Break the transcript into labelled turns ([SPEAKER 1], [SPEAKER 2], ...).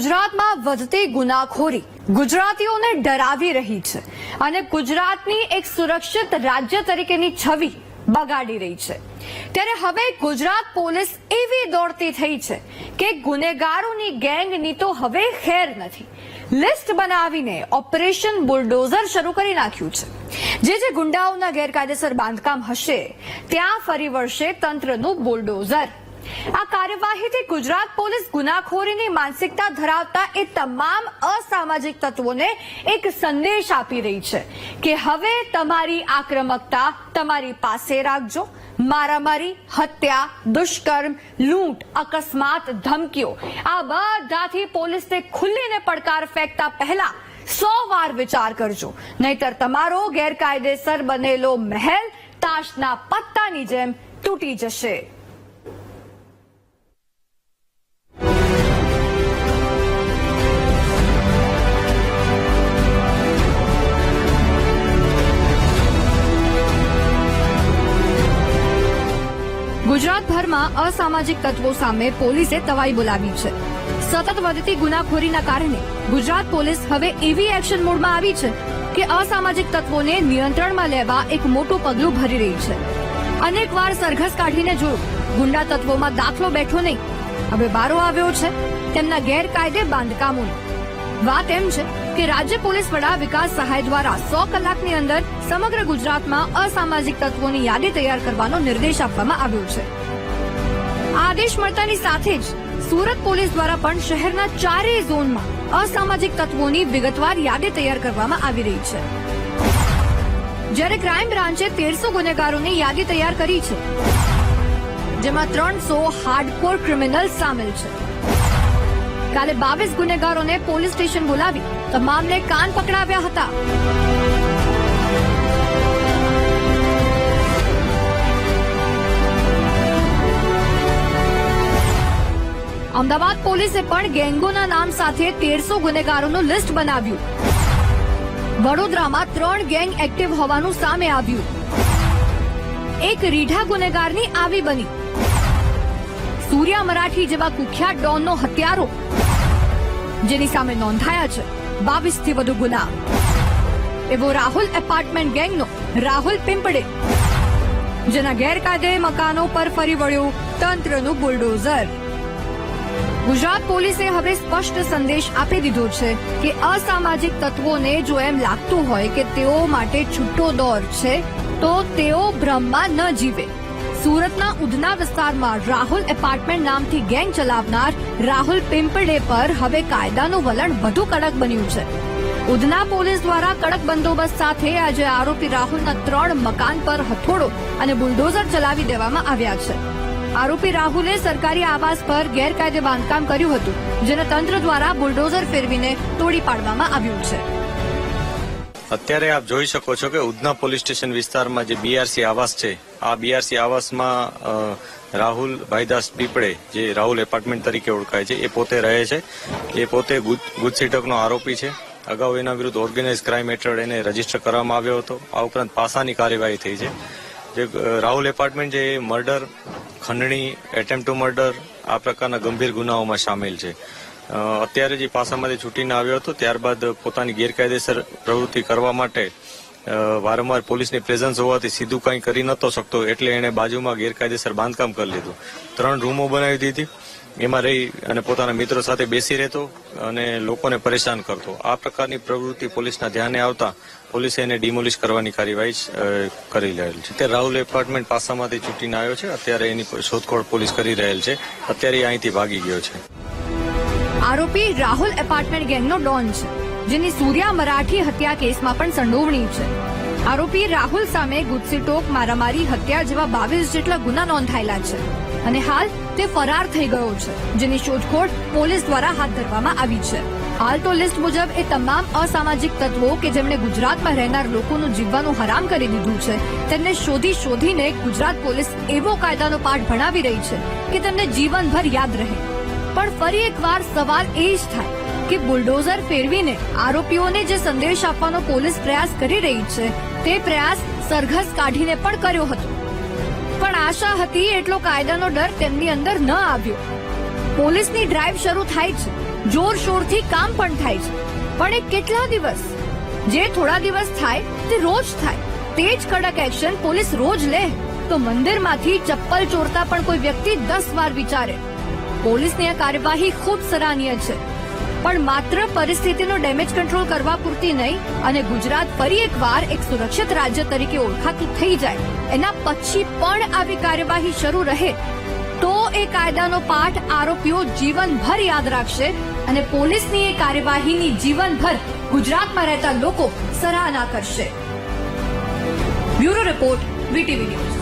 [SPEAKER 1] ગુજરાતમાં વધતી ગુનાખોરી ગુજરાતીઓને ડરાવી રહી છે અને ગુજરાતની એક સુરક્ષિત રાજ્ય તરીકેની છબી બગાડી રહી છે. ત્યારે હવે ગુજરાત પોલીસ એવી દોડતી થઈ છે કે ગુનેગારોની ગેંગની તો હવે ખેર નથી. લિસ્ટ બનાવીને ઓપરેશન બુલડોઝર શરૂ કરી નાખ્યું છે. જે જે ગુંડાઓના ગેરકાયદેસર બાંધકામ હશે, ત્યાં ફરી વળશે તંત્રનું બુલડોઝર. આ કાર્યવાહીથી ગુજરાત પોલીસ ગુનાખોરીની માનસિકતા ધરાવતા એ તમામ અસામાજિક તત્વોને એક સંદેશ આપી રહી છે કે હવે તમારી આક્રમકતા તમારી પાસે રાખજો. મારામારી, હત્યા, દુષ્કર્મ, લૂંટ, અકસ્માત, ધમકીઓ, આ બધાથી પોલીસને ખુલ્લીને પડકાર ફેંકતા પહેલા સો વાર વિચાર કરજો. નહીતર તમારો ગેરકાયદેસર બનેલો મહેલ તાશના પત્તાની જેમ તૂટી જશે. ગુજરાતભરમાં અસામાજિક તત્વો સામે પોલીસે તવાઈ બોલાવી છે. સતત વધતી ગુનાખોરીના કારણે ગુજરાત પોલીસ હવે એવી એક્શન મોડમાં આવી છે કે અસામાજિક તત્વોને નિયંત્રણમાં લેવા એક મોટું પગલું ભરી રહી છે. અનેકવાર સરઘસ કાઢીને જોયું, ગુંડા તત્વોમાં દાખલો બેઠો નહીં. હવે બારો આવ્યો છે, તેમના ગેરકાયદે બાંધકામોની વાત એમ છે કે રાજ્ય પોલીસ વડા વિકાસ સહાય દ્વારા સો કલાકની અંદર સમગ્ર ગુજરાતમાં અસામાજિક તત્વોની યાદી તૈયાર કરવાનો નિર્દેશ આપવામાં આવ્યો છે. આદેશ મળતાની સાથે જ સુરત પોલીસ દ્વારા પણ શહેરના ચારેય ઝોનમાં અસામાજિક તત્વોની વિગતવાર યાદી તૈયાર કરવામાં આવી રહી છે. જ્યારે ક્રાઇમ બ્રાન્ચે તેરસો ગુનેગારોની યાદી તૈયાર કરી છે, જેમાં ત્રણસો હાર્ડકોર ક્રિમિનલ સામેલ છે. કાલે બાવીસ ગુનેગારોને પોલીસ સ્ટેશન બોલાવી તમામને કાન પકડાવ્યા હતા. અમદાવાદ પોલીસે પણ ગેંગોના નામ સાથે તેરસો ગુનેગારોનું લિસ્ટ બનાવ્યું. વડોદરામાં ત્રણ ગેંગ એક્ટિવ હોવાનું સામે આવ્યું. એક રીઢા ગુનેગારની આવી બની. સૂર્યા મરાઠી જેવા કુખ્યાત ડોનનો હત્યારો, જેની સામે નોંધાયા છે બાવીસથી વધુ ગુના. એવો રાહુલ એપાર્ટમેન્ટ ગેંગનો રાહુલ પિંપડે જેના ગેરકાયદે મકાનો પર ફરી વળ્યું તંત્રનું બુલડોઝર. ગુજરાત પોલીસે હવે સ્પષ્ટ સંદેશ આપી દીધો છે કે અસામાજિક તત્વોને જો એમ લાગતું હોય કે તેઓ માટે છૂટો દોર છે, તો તેઓ ભ્રમમાં ન જીવે. સુરતના ઉધના વિસ્તારમાં રાહુલ એપાર્ટમેન્ટ નામથી ગેંગ ચલાવનાર રાહુલ પિંપડે પર હવે કાયદાનું વલણ વધુ કડક બન્યું છે. ઉધના પોલીસ દ્વારા કડક બંદોબસ્ત સાથે આજે આરોપી રાહુલના ત્રણ મકાન પર હથોડો અને બુલડોઝર ચલાવી દેવામાં આવ્યા છે. આરોપી રાહુલે સરકારી આવાસ પર ગેરકાયદે બાંધકામ કર્યું હતું, જેને તંત્ર દ્વારા બુલડોઝર ફેરવીને તોડી પાડવામાં આવ્યું છે.
[SPEAKER 2] અત્યારે આપ જોઈ શકો છો કે ઉધના પોલીસ સ્ટેશન વિસ્તારમાં જે બીઆરસી આવાસ છે, આ બીઆરસી આવાસમાં રાહુલ ભાઈદાસ પીપળે, જે રાહુલ એપાર્ટમેન્ટ તરીકે ઓળખાય છે, એ પોતે રહે છે. એ પોતે ગુજ- ગુજસીટકનો આરોપી છે. અગાઉ એના વિરુદ્ધ ઓર્ગેનાઇઝ ક્રાઇમ હેઠળ એને રજિસ્ટર કરવામાં આવ્યો હતો. આ ઉપરાંત પાસાની કાર્યવાહી થઈ છે. જે રાહુલ એપાર્ટમેન્ટ જે મર્ડર ખંડણી એટેમ્પ ટુ મર્ડર આ પ્રકારના ગંભીર ગુનાઓમાં સામેલ છે. અત્યારે જે પાસામાંથી છૂટીને આવ્યો હતો, ત્યારબાદ પોતાની ગેરકાયદેસર પ્રવૃત્તિ કરવા માટે વારંવાર પોલીસની પ્રેઝન્સ હોવાથી સીધું કંઈ કરી નહોતો શકતો, એટલે એણે બાજુમાં ગેરકાયદેસર બાંધકામ કરી લીધું. ત્રણ રૂમો બનાવી દીધી. એમાં રહી અને પોતાના મિત્રો સાથે બેસી રહેતો અને લોકોને પરેશાન કરતો. આ પ્રકારની પ્રવૃત્તિ પોલીસના ધ્યાને આવતા પોલીસે એને ડિમોલિશ કરવાની કાર્યવાહી કરી રહેલ છે. તે રાહુલ એપાર્ટમેન્ટ પાસામાંથી છૂટીને આવ્યો છે. અત્યારે એની શોધખોળ પોલીસ કરી રહેલ છે. અત્યારે અહીંથી ભાગી ગયો છે.
[SPEAKER 1] આરોપી રાહુલ એપાર્ટમેન્ટ ગેંગનો ડોન છે, જેની સૂર્યા મરાઠી હત્યા કેસમાં પણ સંડોવણી છે. આરોપી રાહુલ સામે ગુજસીટોક મારામારી, હત્યા જેવા બાવીસ જેટલા ગુના નોંધાયેલા છે. અને હાલ તે ફરાર થઈ ગયો છે, જેની શોધખોળ પોલીસ દ્વારા હાથ ધરવામાં આવી છે. હાલ તો લિસ્ટ મુજબ એ તમામ અસામાજિક તત્વો કે જેમણે ગુજરાતમાં રહેનાર લોકોનું જીવવાનું હરામ કરી દીધું છે, તેમને શોધી શોધીને ગુજરાત પોલીસ એવો કાયદાનો પાઠ ભણાવી રહી છે કે તેમને જીવનભર યાદ રહે. પણ ફરી એકવાર સવાલ એ જ થાય કે બુલડોઝર ફેરવીને આરોપીઓને જે સંદેશ આપવાનો પોલીસ પ્રયાસ કરી રહી છે, તે પ્રયાસ સરઘસ કાઢીને પણ કર્યો હતો. પણ આશા હતી એટલો કાયદાનો ડર તેમની અંદર ન આવ્યો. પોલીસની ડ્રાઈવ શરૂ થાય છે. જોરશોરથી કામ પણ થાય છે. પણ એ કેટલા દિવસ? જે થોડા દિવસ થાય, તે રોજ થાય. તે જ કડક એક્શન પોલીસ રોજ લે. તો મંદિરમાંથી ચપ્પલ ચોરતા પણ કોઈ વ્યક્તિ દસ વાર વિચારે. પોલીસની આ કાર્યવાહી ખૂબ સરાહનીય છે. પણ માત્ર પરિસ્થિતિનો ડેમેજ કંટ્રોલ કરવા પૂરતી નહીં અને ગુજરાત ફરી એકવાર એક સુરક્ષિત રાજ્ય તરીકે ઓળખાતું થઈ જાય. એના પછી પણ આવી કાર્યવાહી શરૂ રહે તો એ કાયદાનો પાઠ આરોપીઓ જીવનભર યાદ રાખશે અને પોલીસની એ કાર્યવાહીની જીવનભર ગુજરાતમાં રહેતા લોકો સરાહના કરશે. Bureau report, VTV news.